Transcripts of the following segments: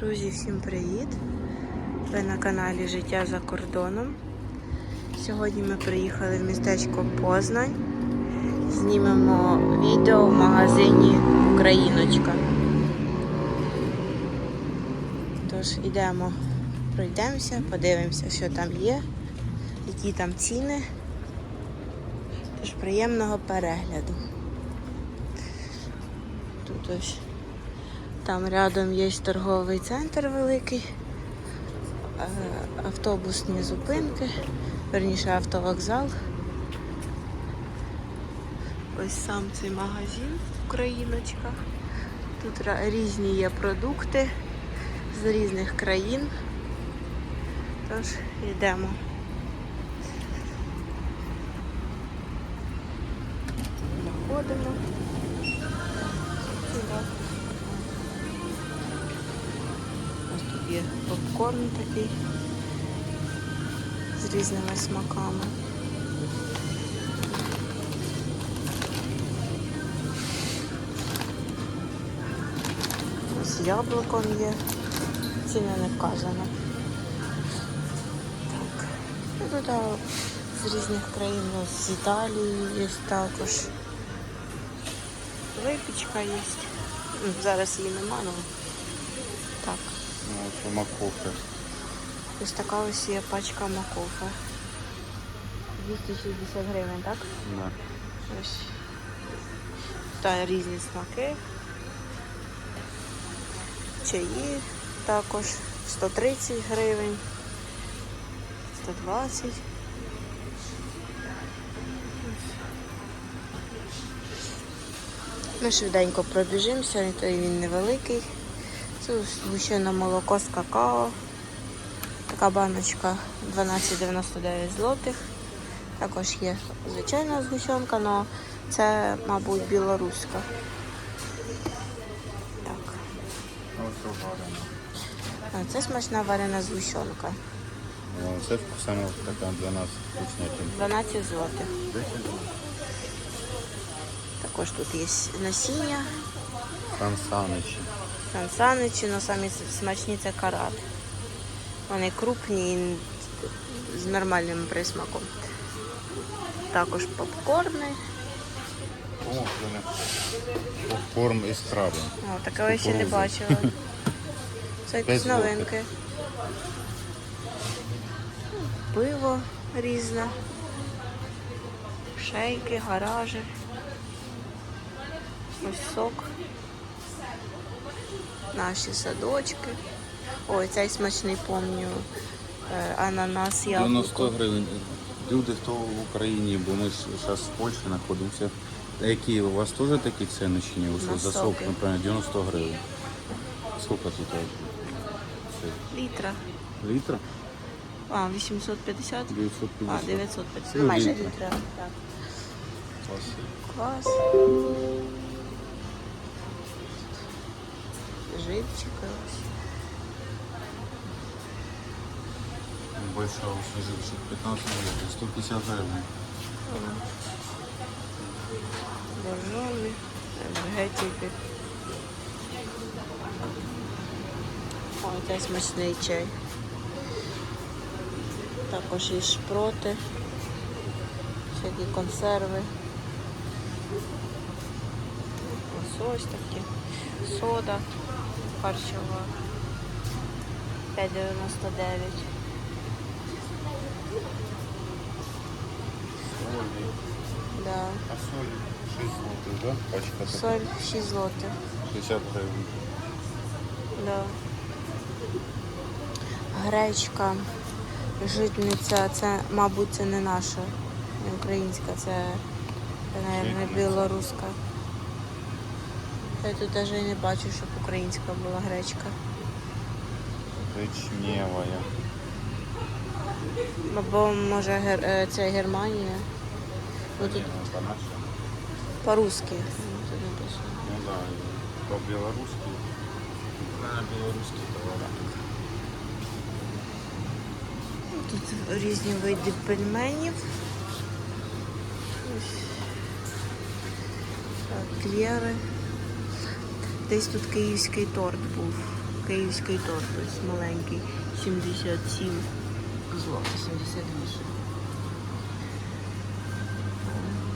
Друзі, всім привіт! Ви на каналі Життя за кордоном. Сьогодні ми приїхали в містечко Познань. Знімемо відео в магазині Україночка. Тож йдемо, пройдемося, подивимося, що там є, які там ціни. Тож приємного перегляду. Тут ось там рядом є торговий центр великий, автобусні зупинки, верніше автовокзал. Ось сам цей магазин Україночка. Тут різні є продукти з різних країн. Тож йдемо. Заходимо. Є попкорн такий з різними смаками. З яблуком є. Ціна не вказана. Так. Ну, тут з різних країн, з Італії є також. Випічка є. Зараз її нема, але. Це макофе. Ось така ось є пачка макофа. 260 гривень, так? Да. Ось. Та різні смаки. Чаї також 130 гривень, 120. Ми швиденько пробіжимося, то він невеликий. Згущене молоко з какао. Така баночка 12,99 злотих. Також є звичайна згущенка, але це, мабуть, білоруська. Так. Це смачна варена згущенка. Ну, Це саме така для нас вкуснятинка. 12 злотих. Також тут є насіння, Сан Саничі. Сансаничі, але самі смачні це карат. Вони крупні і з нормальним присмаком. Також попкорни. О. Попкорн із краби. О, таке я ще не бачила. Це якісь новинки. Пиво різне. Шейки, гаражі. Ось сок. Наші садочки. Ой, цей смачний помню. Е, Ананас, 90 гривень. Люди, хто в Україні, бо ми зараз в Польщі знаходимося. Які у вас теж такі ціни чи ні? Ось за сок, наприклад, 90 гривень. Скільки тут? Літра. Літра? А, 850? 950. А, 950. Ну, Майже літра. літра. Так. Клас. Клас. Живчика ось. Большая усилитель 15 гривен, 150 гривен. Боржомі, енергетики. Ой, це смачний чай. Також і шпроти, всякі консерви. Ось ось такі. Сода харчова. 5,99. Соли. Да. А соль 6 злотых, да? Пачка. Соль 6 злотих. 60 гривен. Да. Гречка, житниця, це, мабуть, це не наша, не українська, це, мабуть, білоруська. Я тут навіть не бачу, щоб українська була гречка. Гречневая. Або може гер... е, це Германія. Ну тут ну, по-русски. Ну. Ну да, по-белорусски. Наверное, белорусский товар. Тут різні види пельменів. Ось. Так, клєри. Десь тут київський торт був. київський торт, ось маленький, 77 злотих, 78.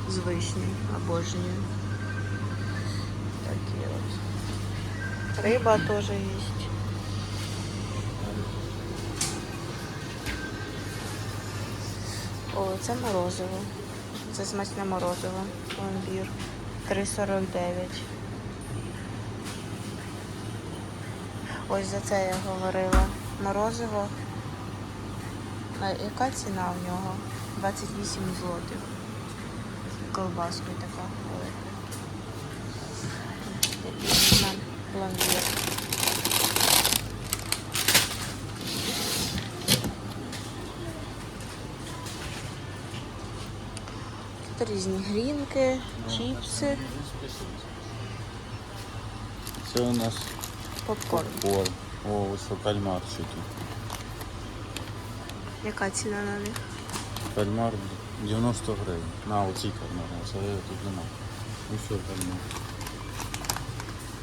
З вишні, обожнюю. Такі от. Риба теж є. О, це морозиво. Це смачне морозиво. Пломбір. 3,49. Ось за це я говорила. Морозиво. Яка ціна в нього? 28 злотих. Колбаскою така велика. Пломбір. Тут різні грінки, чіпси, Це у нас попкорн. попкорн. О, ось кальмарчики. Яка ціна на них? Кальмар 90 гривень. На, оці кальмар, а це тут нема. Ну все, кальмар.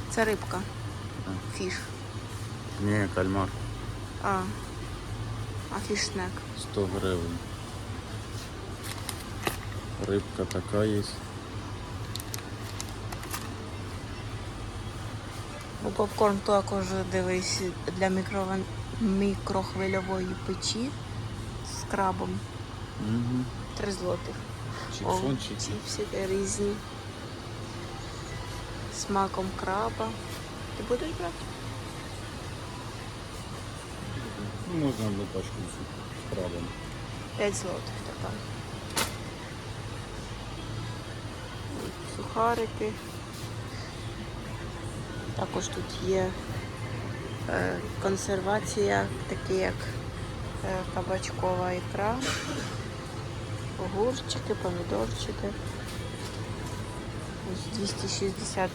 Це рибка. А. Фіш. Ні, кальмар А. А фішнек. 100 гривень. Рибка така є. Ну, попкорн також дивись для мікрован- мікрохвильової печі з крабом. Угу. 3 злотих. Чіпсончики. чіпсики різні. З маком краба. Ти будеш брати? Ну, можна одну пачку з крабом. 5 злотих така. Сухарики. Також тут є е, консервація, такі як е, кабачкова ікра, огурчики, помідорчики. Ось 260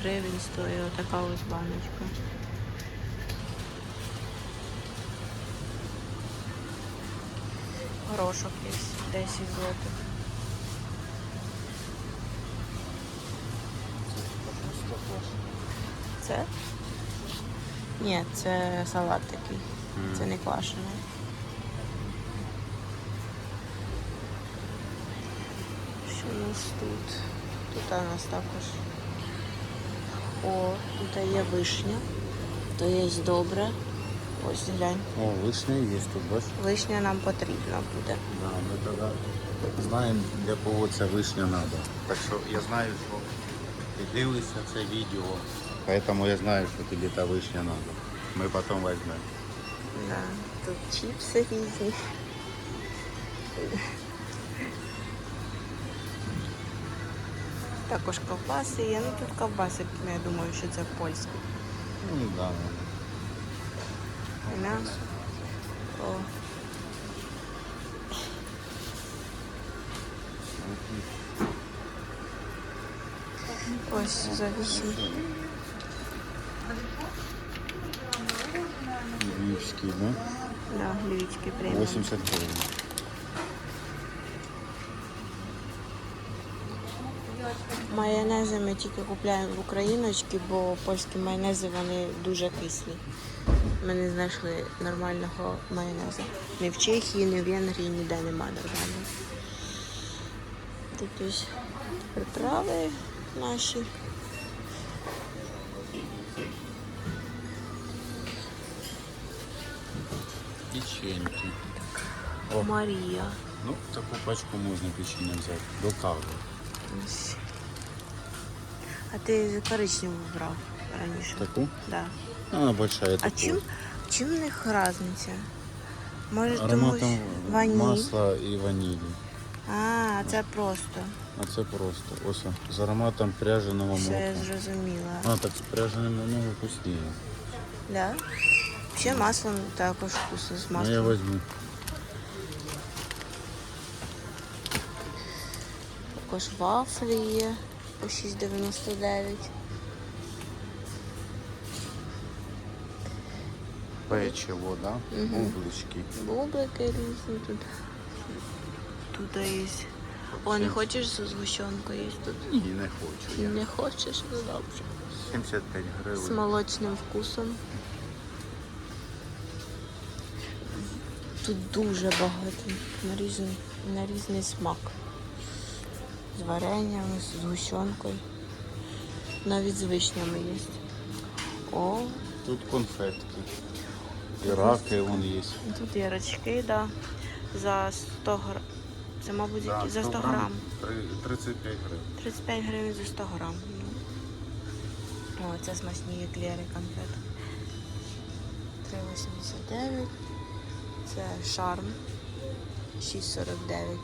гривень стоїть отака ось баночка. Горошок є 10 злотих. Це? Ні, це салат такий. Мгм. Це не квашений. Що у нас тут? Тут у нас також. О, тут є вишня. То є добре. Ось глянь. О, вишня є тут, бачиш? Вишня нам потрібна буде. Да, ми тоді знаємо, для кого ця вишня треба. Так що я знаю, що ти дивишся це відео, поэтому я знаю, що тобі та вишня треба. Ми потім візьмемо. Да, тут чіпси різні. Також ковбаси є. Ну тут ковбаси, я думаю, що це польські. Ну, да. І М'ясо. О, ось за 8. Львівський, да? Да, львівський преміум. 80 гривень. Майонези ми тільки купуємо в Україночки, бо польські майонези вони дуже кислі. Ми не знайшли нормального майонезу. Ні в Чехії, ні в Венгрії ніде нема нормального. Тут ось приправи наші. Печеньки. О. Марія. Ну, таку пачку можна печення взяти. До кави. Ось. А ти коричневу брав раніше? Таку? Да. Она большая. А таку. чим, чим в них різниця? Може, Ароматом що ваніль? масла і ванілі. А, це просто. А це просто. Ось з ароматом пряженого Все я зрозуміла. А, так з пряженим намного вкусніше. Да? Ще маслом також вкусно з Ну, я маслом. возьму. Також вафлі є по 6,99. Печиво, да? Мгм. Бублички. Бублики різні тут. Тут є. О, не хочеш з згущенкою є тут? Ні, не хочу. Я. Не хочеш? Ну добре. 75 з молочним вкусом. Тут дуже багато на різний, на різний смак. З вареннями, з згущенкою. Навіть з вишнями є. О, Тут конфетки. І раки вон є. тут є рачки, да. За 100 грам. Це, мабуть, Да, за 100 грам грам. 35 гривень. 35 гривень за 100 грам. Ну. О, це смачні еклери конфети. 3,89. Це шарм. 6,49.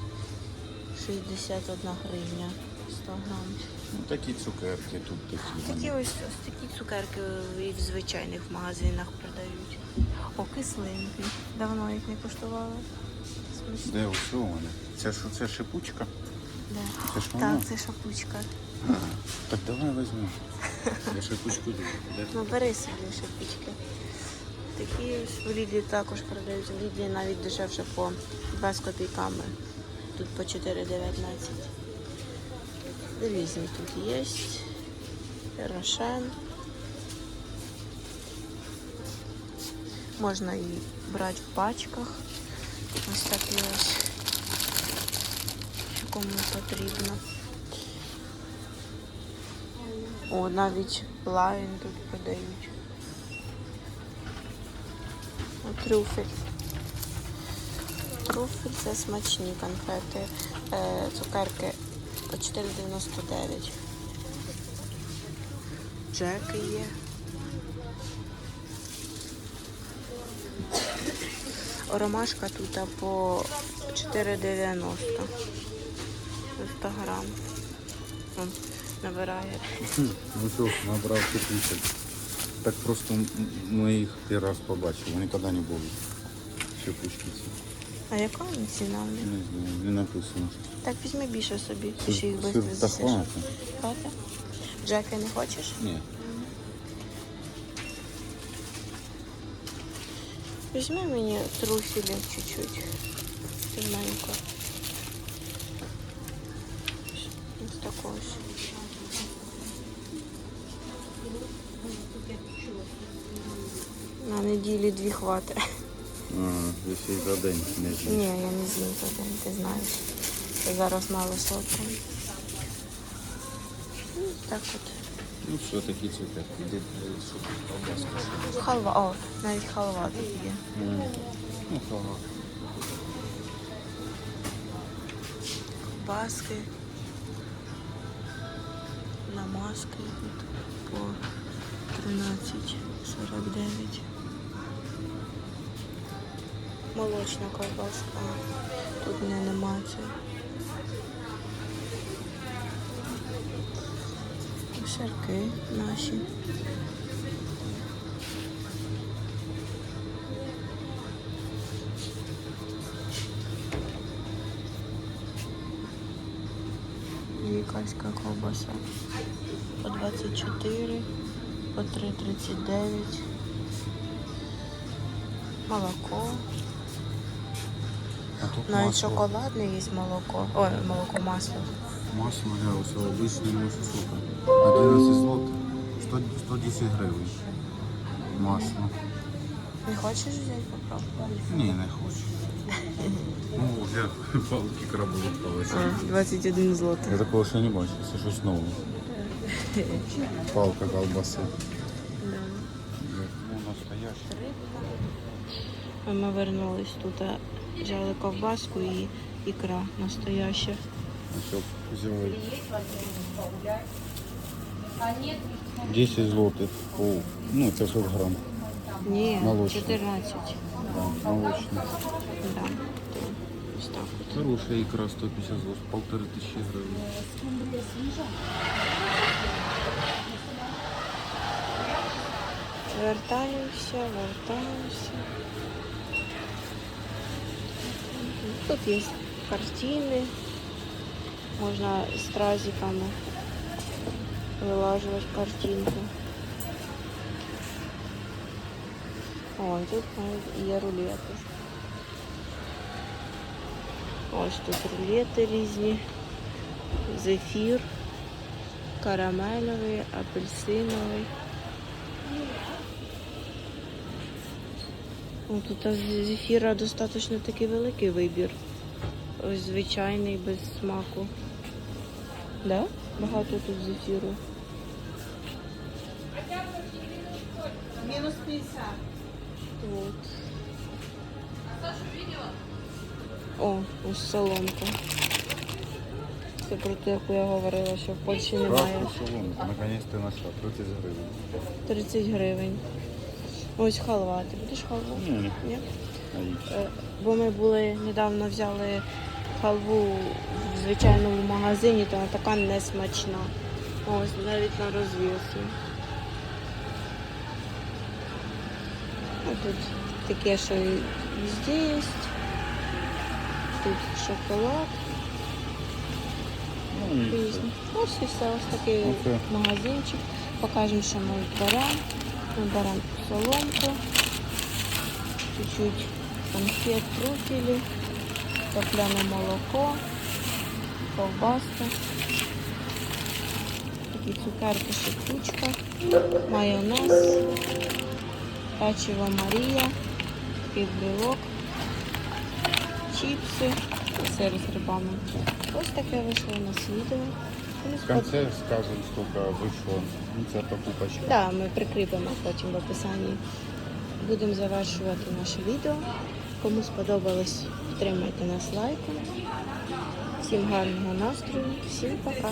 61 гривня. 100 грам. Ну, такі цукерки тут такі. Такі ось, ось такі цукерки і в звичайних магазинах продають. О, кислинки. Давно їх не куштувала. Смачні. Де ось вони? Це що, це шипучка? Да. Це ж воно? Так, це шапучка. Так давай візьмемо. Я шипучку люблю. Ну бери собі шипічки. Такі ось в Лідлі також продають. В Лідлі навіть дешевше по 2 з копійками. Тут по 4,19. Різні тут є. Рошен. Можна і брати в пачках. Ось такі ось. Кому потрібно. О, навіть лайн тут продають. Трюфель. Трюфель це смачні конфети. Е, цукерки по 4,99. Джеки є. Ромашка тут по 4,90. За 100 грам. Набирає. Ну що, набрав шипучок. Так просто ми їх перший раз побачили. Вони ніколи не були. Шипучки ці. А яка вона ціна? в них? Не знаю, не написано. Так візьми більше собі, ти ж їх сир швидко та з'їсиш. хватить. Хватить? Джеки не хочеш? Ні. Візьми мені труфілів чуть-чуть. Тимненько. Ось такого. ж. На неділі дві хватить. А, якщо й за день не Ні, я не з'їм за день, ти знаєш. Я зараз мало солодкого. Ну, Так от. Ну все, такі цукерки. Де що тут колбаска? Халва, о, навіть халва тут є. М. Ну, халва. Баски. Намазки тут по 13,49. Молочна ковбаска. Тут не нема цього. Сирки наші. Лікарська ковбаса по 24, по 3,39. Молоко. Навіть масло. шоколадне є молоко. Ой, молоко масло. Масло, да, ось обичне масло сука. 11 злотих. 100, 110 гривень. Масло. Не хочеш взяти попробувати? Ні, не хочу. Ну, вже палки крабові впалися. 21 злотих. Я такого ще не бачив, це щось нове. Палка колбаси. Ну, настояща. Ми вернулись тут, взяли ковбаску і ікра настояща. А що взяли? 10 злотих. О, ну, це 6 грам. Ні, Молочна. 14. Да, молочний. Да. Ось так от. Хороша ікра 150 злотих, полтори тисячі гривень. Вертаємося, вертаємося. Тут є картини. Можна стразиками вилажувати картинку. Ой, тут навіть є рулети. Ось тут рулети різні. Зефір. карамельовий, апельсиновий. О, тут з- зефіра достатньо такий великий вибір. Ось звичайний без смаку. Да? Багато тут зефіру. Мінус 50. Вот. О, ось соломка. Це про те, яку я говорила, що в Польщі немає. Красную соломку, наконец ты нашла, 30 гривен. 30 гривень. Ось халва. Ти будеш халву? Не Ні? А Е, Бо ми були недавно взяли халву в звичайному магазині, то вона така несмачна. Ось навіть на розвілці. Тут таке, що і везде є. Тут шоколад. Ну. Різні. Ось і все, ось такий Окей. магазинчик. Покажемо, що ми беремо. Ми соломку, чуть-чуть конфет, труфелі, топлене молоко, ковбаска, такі цукерки, шипучка, майонез, печиво Марія, такий брелок, чіпси, сир з грибами. Ось таке вийшло у нас відео. В конце скажем, сколько вышло ну, за покупочка. Так, ми прикріпимо потім в описанні. Будемо завершувати наше відео. Кому сподобалось, підтримайте нас лайком. Всім гарного настрою, всім пока.